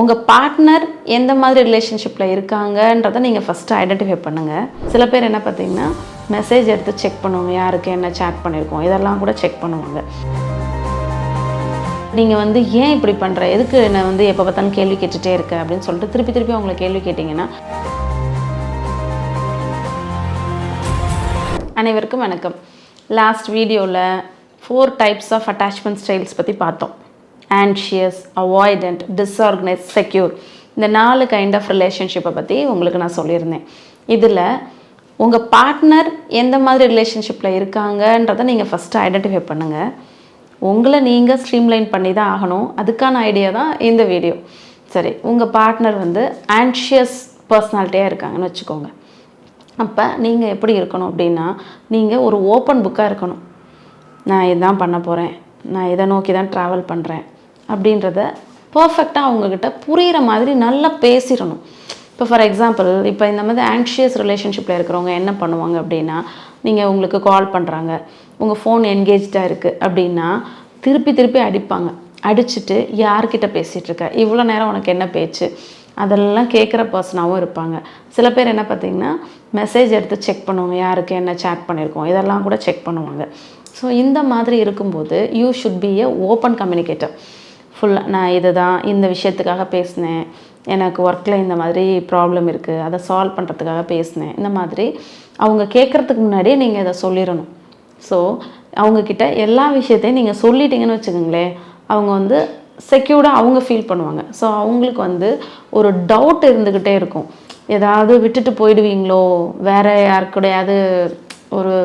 உங்கள் பார்ட்னர் எந்த மாதிரி ரிலேஷன்ஷிப்பில் இருக்காங்கன்றதை நீங்கள் ஃபஸ்ட்டு ஐடென்டிஃபை பண்ணுங்கள் சில பேர் என்ன பார்த்தீங்கன்னா மெசேஜ் எடுத்து செக் பண்ணுவாங்க யாருக்கு என்ன சேட் பண்ணியிருக்கோம் இதெல்லாம் கூட செக் பண்ணுவாங்க. நீங்கள் வந்து ஏன் இப்படி பண்ணுற எதுக்கு என்னை வந்து எப்போ பார்த்தாலும் கேள்வி கேட்டுகிட்டே இருக்க? அப்படின்னு சொல்லிட்டு திருப்பி திருப்பி அவங்கள கேள்வி கேட்டிங்கன்னா அனைவருக்கும் வணக்கம். லாஸ்ட் வீடியோவில் four types of attachment styles பற்றி பார்த்தோம். ஆன்ஷியஸ் அவாய்டண்ட் டிஸ்ஆர்கனைஸ் செக்யூர் இந்த நாலு கைண்ட் ஆஃப் ரிலேஷன்ஷிப்பை பற்றி உங்களுக்கு நான் சொல்லியிருந்தேன். இதில் உங்கள் பார்ட்னர் எந்த மாதிரி ரிலேஷன்ஷிப்பில் இருக்காங்கன்றதை நீங்கள் ஃபஸ்ட்டு ஐடென்டிஃபை பண்ணுங்கள் உங்களை நீங்கள் ஸ்ட்ரீம்லைன் பண்ணி தான் ஆகணும். அதுக்கான ஐடியா தான் இந்த வீடியோ சரி உங்கள் பார்ட்னர் வந்து ஆன்ஷியஸ் பர்சனாலிட்டியாக இருக்காங்கன்னு வச்சுக்கோங்க. அப்போ நீங்கள் எப்படி இருக்கணும் அப்படின்னா நீங்கள் ஒரு ஓப்பன் புக்காக இருக்கணும். நான் இதான் பண்ண போகிறேன் நான் இதை நோக்கி தான் ட்ராவல் பண்ணுறேன் அப்படின்றத பர்ஃபெக்டாக அவங்கக்கிட்ட புரிகிற மாதிரி நல்லா பேசிடணும். இப்போ ஃபார் எக்ஸாம்பிள் இப்போ இந்த மாதிரி ஆங்ஷியஸ் ரிலேஷன்ஷிப்பில் இருக்கிறவங்க என்ன பண்ணுவாங்க அப்படின்னா நீங்கள் உங்களுக்கு கால் பண்ணுறாங்க உங்கள் ஃபோன் என்கேஜாக இருக்குது அப்படின்னா திருப்பி திருப்பி அடிப்பாங்க. அடிச்சுட்டு யார்கிட்ட பேசிகிட்டு இருக்க? இவ்வளோ நேரம் உனக்கு என்ன பேச்சு? அதெல்லாம் கேட்குற பர்சனாகவும் இருப்பாங்க. சில பேர் என்ன பார்த்தீங்கன்னா மெசேஜ் எடுத்து செக் பண்ணுவாங்க யாருக்கு என்ன சேட் பண்ணியிருக்கோம் இதெல்லாம் கூட செக் பண்ணுவாங்க. ஸோ இந்த மாதிரி இருக்கும்போது you should be a open communicator ஃபுல்லாக நான் இது தான் இந்த விஷயத்துக்காக பேசினேன். எனக்கு ஒர்க்கில் இந்த மாதிரி ப்ராப்ளம் இருக்குது அதை சால்வ் பண்ணுறதுக்காக பேசினேன். இந்த மாதிரி அவங்க கேட்குறதுக்கு முன்னாடியே நீங்கள் இதை சொல்லிடணும். ஸோ அவங்கக்கிட்ட எல்லா விஷயத்தையும் நீங்கள் சொல்லிட்டீங்கன்னு வச்சுக்கோங்களேன் அவங்க வந்து செக்யூர்டாக அவங்க ஃபீல் பண்ணுவாங்க. ஸோ அவங்களுக்கு வந்து ஒரு டவுட் இருந்துக்கிட்டே இருக்கும். ஏதாவது விட்டுட்டு போயிடுவீங்களோ? வேறு யாருக்கூடையாவது ஒரு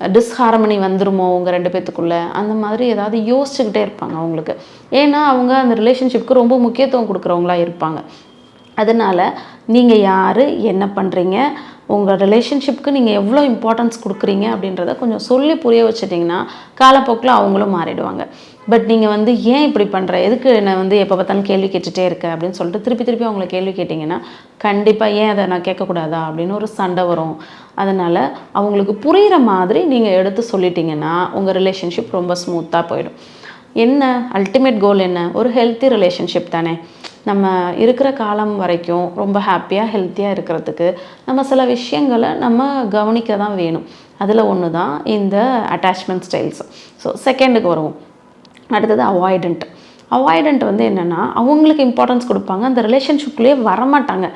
டிஸ்ஹார்மனி வந்துருமோ உங்கள் ரெண்டு பேத்துக்குள்ளே? அந்த மாதிரி ஏதாவது யோசிச்சுக்கிட்டே இருப்பாங்க அவங்களுக்கு. ஏன்னா அவங்க அந்த ரிலேஷன்ஷிப்க்கு ரொம்ப முக்கியத்துவம் கொடுக்குறவங்களா இருப்பாங்க. அதனால் நீங்கள் யார் என்ன பண்ணுறீங்க உங்கள் ரிலேஷன்ஷிப்க்கு நீங்கள் எவ்வளோ இம்பார்ட்டன்ஸ் கொடுக்குறீங்க அப்படின்றத கொஞ்சம் சொல்லி புரிய வச்சிட்டிங்கன்னா காலப்போக்கில் அவங்களும் மாறிடுவாங்க. பட் நீங்கள் வந்து ஏன் இப்படி பண்ணுற எதுக்கு என்னை வந்து எப்போ பார்த்தாலும் கேள்வி கேட்டுகிட்டே இருக்க? அப்படின்னு சொல்லிட்டு திருப்பி திருப்பி அவங்கள கேள்வி கேட்டிங்கன்னா கண்டிப்பாக ஏன் அதை நான் கேட்கக்கூடாதா? அப்படின்னு ஒரு சண்டை வரும். அதனால் அவங்களுக்கு புரிகிற மாதிரி நீங்கள் எடுத்து சொல்லிட்டீங்கன்னா உங்கள் ரிலேஷன்ஷிப் ரொம்ப ஸ்மூத்தாக போயிடும். என்ன? அல்டிமேட் கோல் என்ன? ஒரு ஹெல்த்தி ரிலேஷன்ஷிப் தானே. நம்ம இருக்கிற காலம் வரைக்கும் ரொம்ப ஹாப்பியாக ஹெல்த்தியாக இருக்கிறதுக்கு நம்ம சில விஷயங்களை நம்ம கவனிக்க தான் வேணும். அதில் ஒன்று தான் இந்த அட்டாச்மெண்ட் ஸ்டைல்ஸ் ஸோ செகண்டுக்கு வருவோம். அடுத்தது அவாய்டண்ட் அவாய்டண்ட் வந்து என்னென்னா அவங்களுக்கு இம்பார்ட்டன்ஸ் கொடுப்பாங்க. அந்த ரிலேஷன்ஷிப்லேயே வரமாட்டாங்க.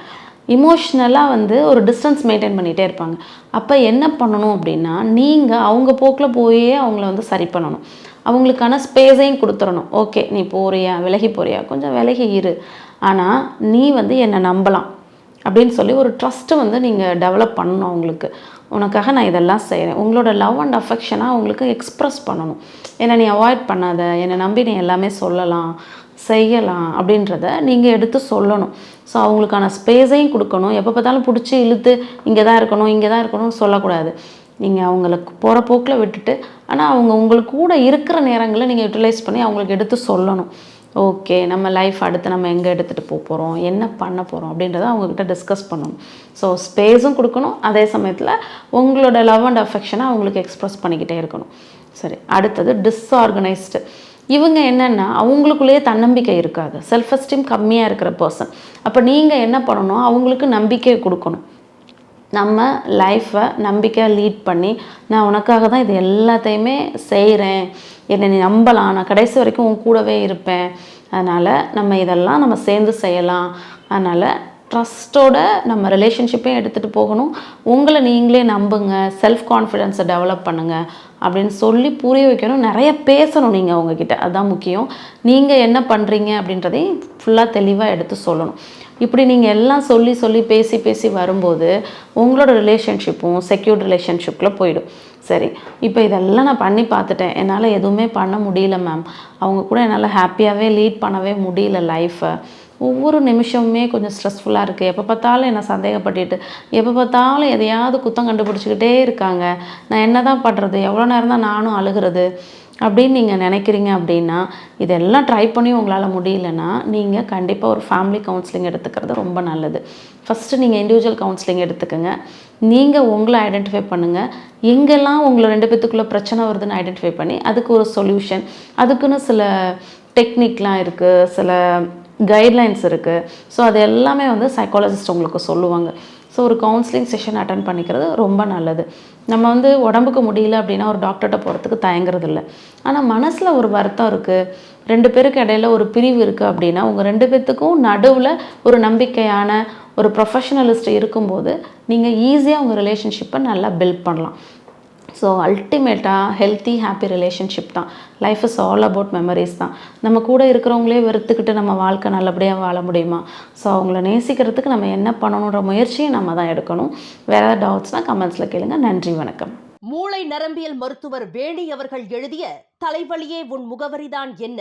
இமோஷ்னலாக வந்து ஒரு டிஸ்டன்ஸ் மெயின்டைன் பண்ணிகிட்டே இருப்பாங்க. அப்போ என்ன பண்ணணும் அப்படின்னா நீங்கள் அவங்க போக்கில் போயே அவங்கள வந்து சரி பண்ணணும். அவங்களுக்கான ஸ்பேஸையும் கொடுத்துடணும். ஓகே நீ போறியா விலகி போறியா? கொஞ்சம் விலகி இரு. ஆனால் நீ வந்து என்னை நம்பலாம். அப்படின்னு சொல்லி ஒரு ட்ரஸ்ட்டு வந்து நீங்கள் டெவலப் பண்ணணும் அவங்களுக்கு. உனக்காக நான் இதெல்லாம் செய்கிறேன் உங்களோட லவ் அண்ட் அஃபெக்ஷனாக அவங்களுக்கு எக்ஸ்ப்ரெஸ் பண்ணணும். என்னை நீ அவாய்ட் பண்ணாத. என்னை நம்பி நீ எல்லாமே சொல்லலாம். செய்யலாம் அப்படின்றத நீங்கள் எடுத்து சொல்லணும். ஸோ அவங்களுக்கான ஸ்பேஸையும் கொடுக்கணும். எப்போ பார்த்தாலும் பிடிச்சி இழுத்து இங்கே தான் இருக்கணும் இங்கே தான் இருக்கணும்னு சொல்லக்கூடாது. நீங்கள் அவங்களுக்கு போகிற போக்கில் விட்டுட்டு ஆனால் அவங்க உங்களுக்கு கூட இருக்கிற நேரங்களில் நீங்கள் யூட்டிலைஸ் பண்ணி அவங்களுக்கு எடுத்து சொல்லணும். ஓகே நம்ம லைஃப் அடுத்து நம்ம எங்கே எடுத்துகிட்டு போக போகிறோம் என்ன பண்ண போகிறோம் அப்படின்றத அவங்கக்கிட்ட டிஸ்கஸ் பண்ணணும். ஸோ ஸ்பேஸும் கொடுக்கணும். அதே சமயத்தில் உங்களோட லவ் அண்ட் அஃபெக்ஷனை அவங்களுக்கு எக்ஸ்ப்ரெஸ் பண்ணிக்கிட்டே இருக்கணும். சரி அடுத்தது டிஸ்ஆர்கனைஸ்டு இவங்க என்னென்னா அவங்களுக்குள்ளேயே தன்னம்பிக்கை இருக்காது. செல்ஃப் எஸ்டீம் கம்மியாக இருக்கிற பர்சன் அப்போ நீங்கள் என்ன பண்ணணும்? அவங்களுக்கு நம்பிக்கை கொடுக்கணும். நம்ம லைஃப்பை நம்பிக்கையாக லீட் பண்ணி நான் உனக்காக தான் இது எல்லாத்தையுமே செய்கிறேன் என்னை நீ நம்பலாம். நான் கடைசி வரைக்கும் உன் கூடவே இருப்பேன். அதனால் நம்ம இதெல்லாம் நம்ம சேர்ந்து செய்யலாம். அதனால் ட்ரஸ்ட்டோட நம்ம ரிலேஷன்ஷிப்பையும் எடுத்துகிட்டு போகணும். உங்களை நீங்களே நம்புங்க செல்ஃப் கான்ஃபிடென்ஸை டெவலப் பண்ணுங்கள் அப்படின்னு சொல்லி புரிய வைக்கணும். நிறைய பேசணும் நீங்கள் அவங்கக்கிட்ட அதுதான் முக்கியம். நீங்கள் என்ன பண்ணுறீங்க அப்படின்றதையும் ஃபுல்லாக தெளிவாக எடுத்து சொல்லணும். இப்படி நீங்கள் எல்லாம் சொல்லி சொல்லி பேசி பேசி வரும்போது உங்களோட ரிலேஷன்ஷிப்பும் செக்யூர்ட் ரிலேஷன்ஷிப்பில் போயிடும். சரி இப்போ இதெல்லாம் நான் பண்ணி பார்த்துட்டேன். என்னால் எதுவுமே பண்ண முடியல மேம் அவங்க கூட என்னால் ஹாப்பியாகவே லீட் பண்ணவே முடியல லைஃப்பை ஒவ்வொரு நிமிஷமுமே கொஞ்சம் ஸ்ட்ரெஸ்ஃபுல்லாக இருக்குது எப்போ பார்த்தாலும் என்னை சந்தேகப்பட்டுட்டு எப்போ பார்த்தாலும் எதையாவது குத்தம் கண்டுபிடிச்சிக்கிட்டே இருக்காங்க. நான் என்ன தான் பண்ணுறது எவ்வளோ நேரம் தான் நானும் அழுகிறது? அப்படின்னு நீங்கள் நினைக்கிறீங்க அப்படின்னா இதெல்லாம் ட்ரை பண்ணி உங்களால் முடியலன்னா நீங்கள் கண்டிப்பாக ஒரு ஃபேமிலி கவுன்சிலிங் எடுத்துக்கிறது ரொம்ப நல்லது. ஃபஸ்ட்டு நீங்கள் இண்டிவிஜுவல் கவுன்சிலிங் எடுத்துக்கோங்க. நீங்கள் உங்களை ஐடென்டிஃபை பண்ணுங்கள் எங்கெல்லாம் உங்களை ரெண்டு பேத்துக்குள்ளே பிரச்சனை வருதுன்னு ஐடென்டிஃபை பண்ணி அதுக்கு ஒரு சொல்யூஷன் அதுக்குன்னு சில டெக்னிக்லாம் இருக்குது சில கைட்லைன்ஸ் இருக்குது ஸோ அது எல்லாமே வந்து சைக்காலஜிஸ்ட் உங்களுக்கு சொல்லுவாங்க. ஸோ ஒரு கவுன்சிலிங் செஷன் அட்டன் பண்ணிக்கிறது ரொம்ப நல்லது. நம்ம வந்து உடம்புக்கு முடியல அப்படின்னா ஒரு டாக்டர்கிட்ட போகிறதுக்கு தயங்குறது இல்லை. ஆனால் மனசில் ஒரு வருத்தம் இருக்குது ரெண்டு பேருக்கு இடையில ஒரு பிரிவு இருக்குது அப்படின்னா உங்கள் ரெண்டு பேர்த்துக்கும் நடுவில் ஒரு நம்பிக்கையான ஒரு ப்ரொஃபஷனலிஸ்ட் இருக்கும்போது நீங்கள் ஈஸியாக உங்கள் ரிலேஷன்ஷிப்பை நல்லா பில்ட் பண்ணலாம். ஸோ அல்டிமேட்டாக ஹெல்த்தி ஹாப்பி ரிலேஷன்ஷிப் தான். Life is all about memories தான். நம்ம கூட இருக்கிறவங்களே வெறுத்துக்கிட்டு நம்ம வாழ்க்கை நல்லபடியாக வாழ முடியுமா? ஸோ அவங்கள நேசிக்கிறதுக்கு நம்ம என்ன பண்ணணுன்ற முயற்சியை நம்ம தான் எடுக்கணும். வேறு ஏதாவது டவுட்ஸ்னால் கமெண்ட்ஸில் கேளுங்க. நன்றி வணக்கம். மூளை நரம்பியல் மருத்துவர் வேணி அவர்கள் எழுதிய தலைவலியே உன் முகவரிதான் என்ன?